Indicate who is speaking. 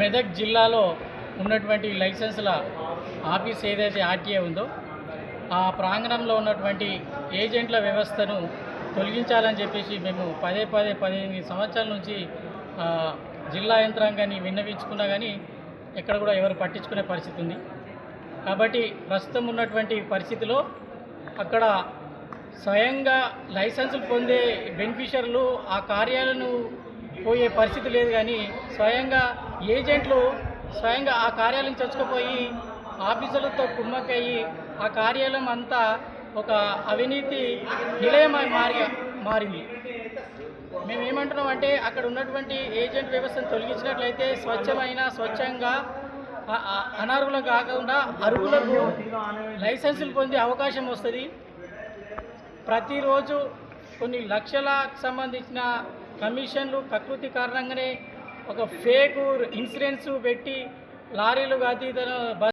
Speaker 1: మెదక్ జిల్లాలో ఉన్నటువంటి లైసెన్సుల ఆఫీస్ ఏదైతే ఆర్టీఏ ఉందో ఆ ప్రాంగణంలో ఉన్నటువంటి ఏజెంట్ల వ్యవస్థను తొలగించాలని చెప్పేసి మేము పదే పదే పదిహేను సంవత్సరాల నుంచి జిల్లా యంత్రాంగాన్ని విన్నవించుకున్నా కానీ ఎక్కడ కూడా ఎవరు పట్టించుకునే పరిస్థితి ఉంది. కాబట్టి ప్రస్తుతం ఉన్నటువంటి పరిస్థితిలో అక్కడ స్వయంగా లైసెన్సులు పొందే బెనిఫిషర్లు ఆ కార్యాలను పోయే పరిస్థితి లేదు కానీ స్వయంగా ఏజెంట్లు స్వయంగా ఆ కార్యాలయం చచ్చుకుపోయి ఆఫీసులతో కుమ్మక్కయ్యి ఆ కార్యాలయం అంతా ఒక అవినీతి నిలయమై మారి మారింది. మేము ఏమంటున్నాం అంటే అక్కడ ఉన్నటువంటి ఏజెంట్ వ్యవస్థను తొలగించినట్లయితే స్వచ్ఛమైన స్వచ్ఛంగా అ- అనర్హులకు కాకుండా అర్హులకు లైసెన్సులు పొందే అవకాశం వస్తుంది. ప్రతిరోజు కొన్ని లక్షలకు సంబంధించిన కమిషన్లు ప్రకృతి కారణంగానే ఒక ఫేక్ ఇన్సూరెన్స్ పెట్టి లారీలు అతీతను